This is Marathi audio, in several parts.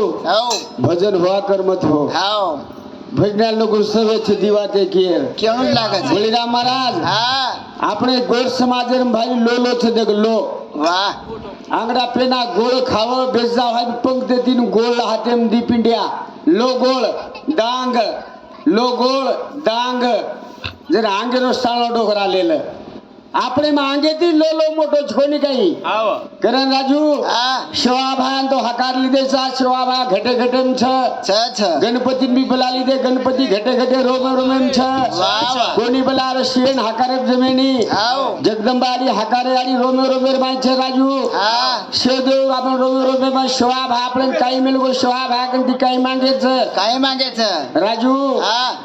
हो भजन हुआ कर मत हो हो ભજના લોકો સવે છે દીવાતે કિયર કેવું લાગે છે બલિરામ મહારાજ હા આપણે ગોળ સમાજ ભાઈ લોલો છે દેખ લો વાહ આંગડા પેના ગોળ ખાવો બેસા હોય પંક્તિ તીન ગોળ હાથે દી પિંડ્યા લો ગોળ ડાંગ લો ગોળ ડાંગ જરા આંગેનો સાળો ડોકરા લે લે આપણે માંગેથી લો લો મોટો છો ને કઈ કરણ રાજુ શોભાન તો હકાર લીધે છે શોભા ઘટે ઘટમ છે ગણપતિ બી બોલા લીધે ગણપતિ ઘટે ઘટે રોમ રોમ એમ છે કોની બોલા રશિયન હકારે જમેની જગદંબારી હકારે આરી રોમ રોમ માં છે રાજુ શોદેવ આપણે રોમ રોમ માં શોભા આપણે કાઈ મેલગો શોભા કંતી કાઈ માંગે છે કાઈ માંગે છે રાજુ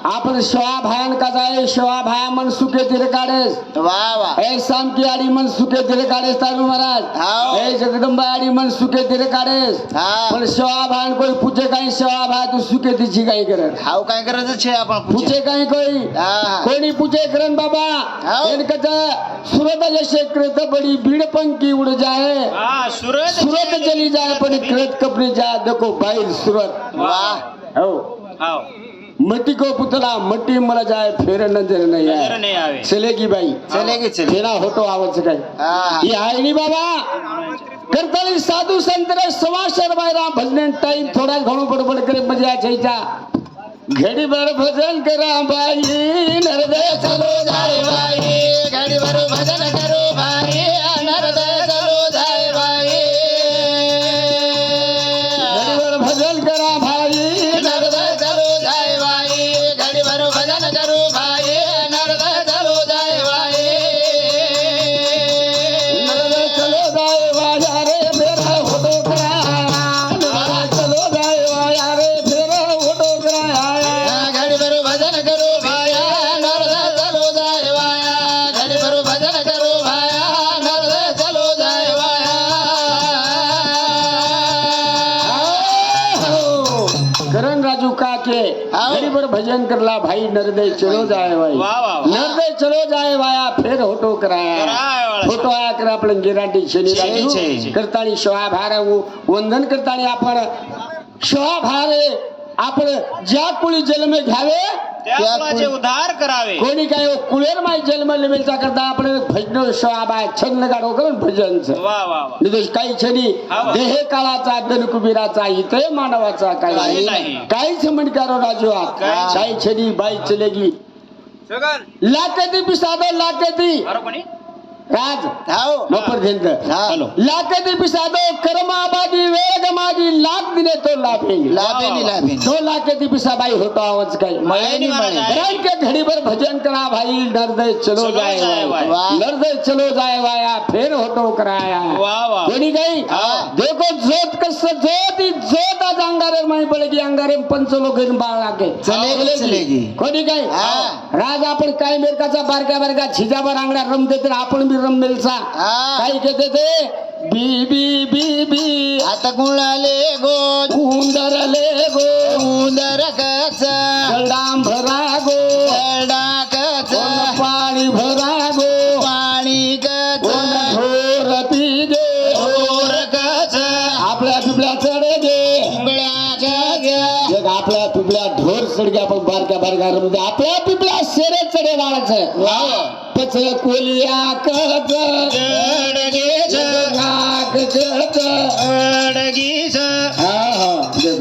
આપણે શોભાન કદાય શોભા મન સુખે તિરકાડે વાહ વાહ ए सामकी आडी मन सुखे दिले काढेस तारू महाराज। ए जगदंबा आडी मन सुखे दिले काढेस पण सेवा भान कोई पूछे काही सेवा भा तू सुखे दिची काही करत हाव काय करत छे आपण पूछे? काही कोई कोणी पूछे करन बाबा। एनकच सूरत जसे कृत बडी बीड पंकी उड जाए। सूरत सूरत चली जाए पण कृत कपरी जा देखो भाई सुरत। वाह। हो हाव मट्टी को पुतला मट्टी मला जाए फिर नजर नहीं नजर नाही आवे। चलेगी बाई चलेगी चले तेरा होटो आवच काय हा ही। आहे नी बाबा। करताली साधू संत रे समाशर बायरा भजन टाइम थोडा घणो बडबड करे मजा छईचा घडी भर भजन करा बाई नरदय चलो जाय बाई गाडी भरू भजन घड़ी पर भजन करला भाई नरदय चलो जाए भाई वाह, वाह, वाह. नरदय चलो जाए वाया फिर होटो कराया कराया वाला. फोटो आया कर आपण गिराटी शनी छे, राजू छे. करतानी शोभा भार वंदन त्या कुळाचे उद्धार करावे. कोणी काय कुळेर माय जन्म लेवेचा करता आपण भजन शोभा छंद गाडो करून भजनचं. वा वा वा. निर्दोष काही क्षणी हा. देहे काळाचा दनकुबीराचा इथे मानवाचा काही काही नाही. नाही. काहीच म्हणकारो राजू काही. काही क्षणी बाई चलेगी. सगळं लाकती पिसादो लाकती बरं कोणी? राज हाव नोपर धेंद हॅलो. लाकती पिसादो कर्माबादी वेग मागी लाख दिले तो लाभेंगे लाभेनी लाभेनी. तो लाकती पिसा बाई होतो आवाज काही मळेनी मळे कारण के घड़ी भर भजन करा भाई नरदय चलो वाह. नरदय चलो जाए वाया फिर होटो कराया. वा वा. कोणी काही. देखो जोत अंगारे माही पडेगी अंगारे पंच लोक बाळ लागे चलेगी चलेगी कोणी काही हा. राज आपण काय मेरकाचा बारक्या बारक्या छिजावर आंगड्या रमते तर आपण बी रममेलचा हा. काही कहते ते? बी बी बी बी. आता गुळाले गो उंदरले गो उदर कच. गडाम सडग्या आपण बारक्या बारक्या रमते आपल्या पिपल्या शेरे चढे वाळायचं पच कोलिया कच गडगेच गाक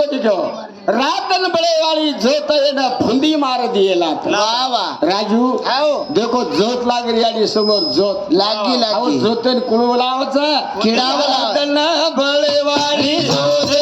ಕೊಟ್ಟಿದ್ದು. ರಾತನ ಬೆಳೆ वाली जोत ಏನ फुंदी मार दिएला वा वा राजू आओ देखो जोत लागली याडी समोर जोत लागी लागी जोतन कुळवलावचा बले वाली जोत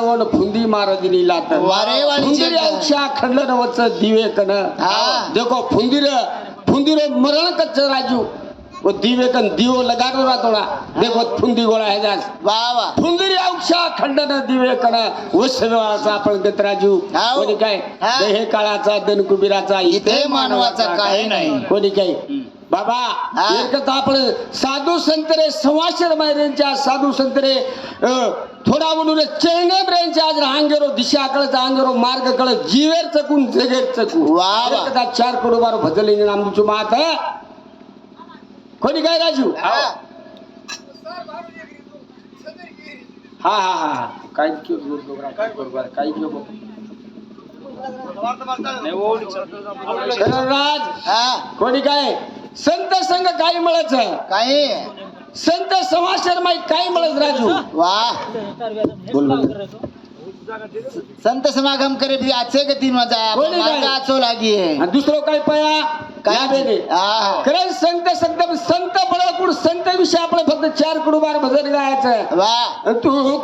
जोतवण फुंदी मारदिनी लात वारेवाळी फुंदिरी जेत. औक्षा खंडन वच दिवे कन. हा. देखो फुंदिर फुंदिर मरण कच्च राजू. वो दिवे कन दिवो लगाडो रातोडा. देखो फुंदी गोळा है जास. वा वा. फुंदिरी औक्षा खंडन दिवे कन. वसवाचा आपण गत राजू. हाव. कोणी काय? हा. देहे काळाचा दन कुबिराचा इथे मानवाचा काही नाही. कोणी काय? बाबा हा. एकच आपण साधू संतरे संवाशर मायरेंच्या साधू संतरे थोडा म्हणून चैने ब्रेंच्या आज अंगेरो दिशा कळत अंगेरो मार्ग कळत जीवेर चकून जगेर चकू वा चार कडोबार भजले नामचू मात कोणी काय राजू? हा. हा हा हा. काय काय बरोबर. काय किंवा राज हा. कोणी काय? संत संघ काय मिळत काही. संत समाशर माई काय मिळत राजू? वा. संत समागम करे भी आचे के तीन मजा आचो लागी दुसरं काय पया? काय हा खरं संत संत संत बळकुड संत विषय आपलं फक्त चार कुडुबार भजन गायचं. वा. तू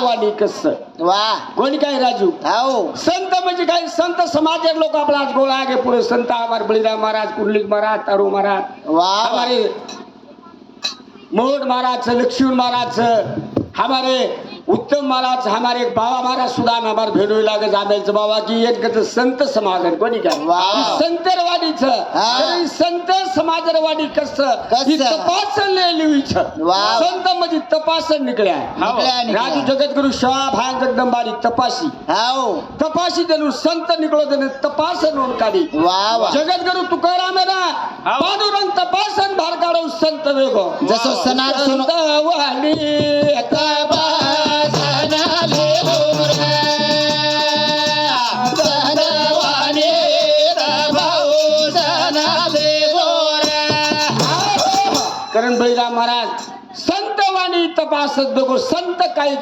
संतवाडी कस? वा. कोणी काय राजू? हाओ संत म्हणजे काय? संत समाजक लोग आपला आज गोळा आगे पूरे संत हमारे बलिराम महाराज कुंडलिक महाराज तारू महाराज. वा. वा हमारे मोहन महाराज लक्ष्मण महाराज हमारे उत्तम महाराज हमारे एक बाबा महाराज सुद्धा हमारे भेडू लागे जामेलचं बाबा की एक गत संत समागम कोणी काय. संतरवाडीच हा. संत समाजवाडी कस कसं? तपासन लिहिलीच वा. संत म्हणजे तपासन निकल्या. राजू जगद्गुरु शाह भान जगदंबारी तपासी हाओ तपासी देनु संत निकलो देने तपासन होऊन काढी जगद्गुरु तुकाराम. पांडुरंग तपासन भार काढू संत वेगो जसो सनार सुनो संत करण बळीराम महाराज संत वाणी तपासत बघू संत काय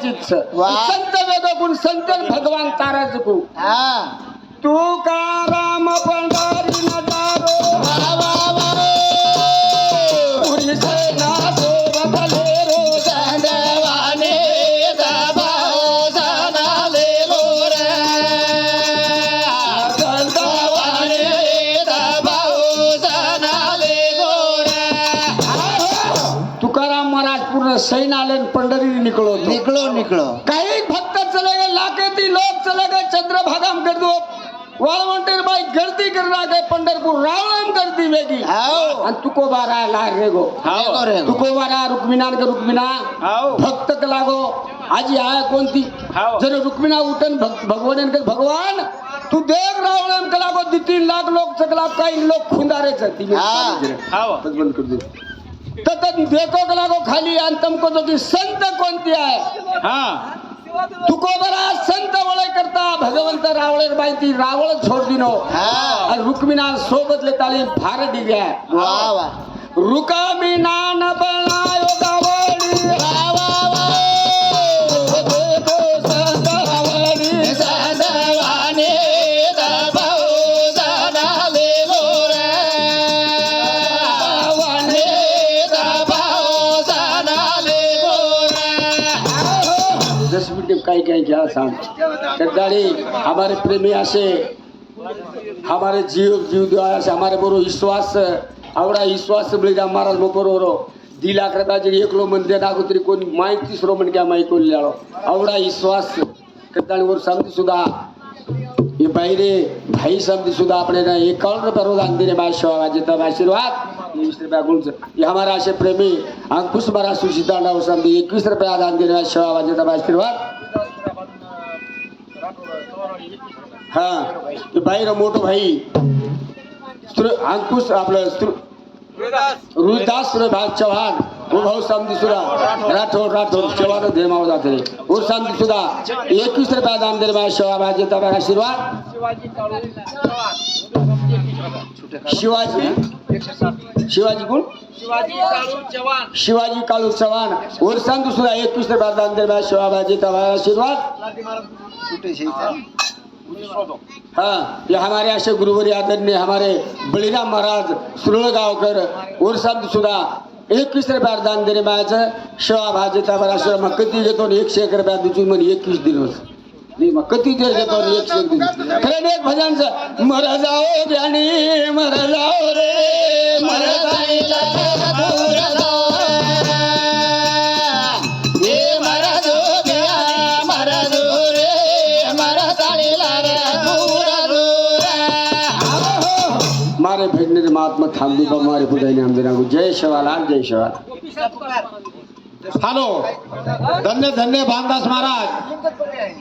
वा. संत गुण संत भगवान ताराच गु हा. तुकाराम पंढरी वाळवंटेर बाई गर्दी करना गए पंढरपूर रावळम गर्दी वेगी हाओ आणि तुको बारा लार रेगो रेगो रेगो तुको बारा रुक्मिणा का रुक्मिणा. हाव. भक्त का लागो. आजी आया कोणती? हाव. जर रुक्मिणा उठन भग- भगवान के भगवान तू देख रावळम का लागो. दी तीन लाख लोग चकला काही लोग खुंदारे ती हा. हाव. बंद कर दे. तर देखो का लागो खाली आणि तुमको जो की संत कोणती आहे? हा. तुकोबरा संत वळे करता? भगवंत रावळे माहिती रावळ छोडदिनो हा. आणि रुक्मिणा सोबत लेताली फार डिग्या रुकामिना न बनायो कहीं कहीं गया था डाड़ी हमारे प्रेमी असे हमारे जीव जीव द्वारा से हमारे बोरो विश्वास आवडा विश्वास बिळगा महाराज बरोबर दिला करता जे एकलो म्हणजे दाखव तरी कोण माईक तिसरो म्हण काय माईक कोण लाडो आवडा विश्वास करताळी वर सुद्धा हे बाईरे भाई समजी सुद्धा आपले ना एकावन्न रुपये रोज अंधेरे बादशाह जिता आशीर्वाद वीस हमारा असे प्रेमी अंकुश महाराज सुशिता नाव समजी एकवीस रुपया आज अंधेरे बादशाह जिता आशीर्वाद हा ते र मोठो भाई. अंकुश आपलं रुदास भाग चव्हाण. वो भाऊ समजी सुद्धा राठोड राठोड. चव्हाण धेमाव जाते वो समजी सुद्धा एकवीस रुपया दान दिले माझ्या शेवा माझे तबा आशीर्वाद शिवाजी? शिवाजी कोण? शिवाजी काळू चव्हाण. हो वर सांगतो सुद्धा एकवीस रुपया दान दिले माझ्या शेवा माझे आशीर्वाद हाँ ये हमारे ऐसे गुरुवरी आदरणीय हमारे बलिराम महाराज सुरळ गावकर उर्साद सुद्धा एकवीस रुपया दान देणे मायाचं शेवा भाजीचा बरा शेवा मग कधी घेतो आणि एकशे एक रुपया दिवशी म्हणे एकवीस दिवस नाही मग किती दिवस घेतो आणि एकशे एक दिवस खरं एक भजनचं मर जाओ ज्ञानी मर जाओ रे थांबू का मारे पुढे आमचे नागू जय शिवालाल जय शिवाला हॅलो धन्य धन्य भानदास महाराज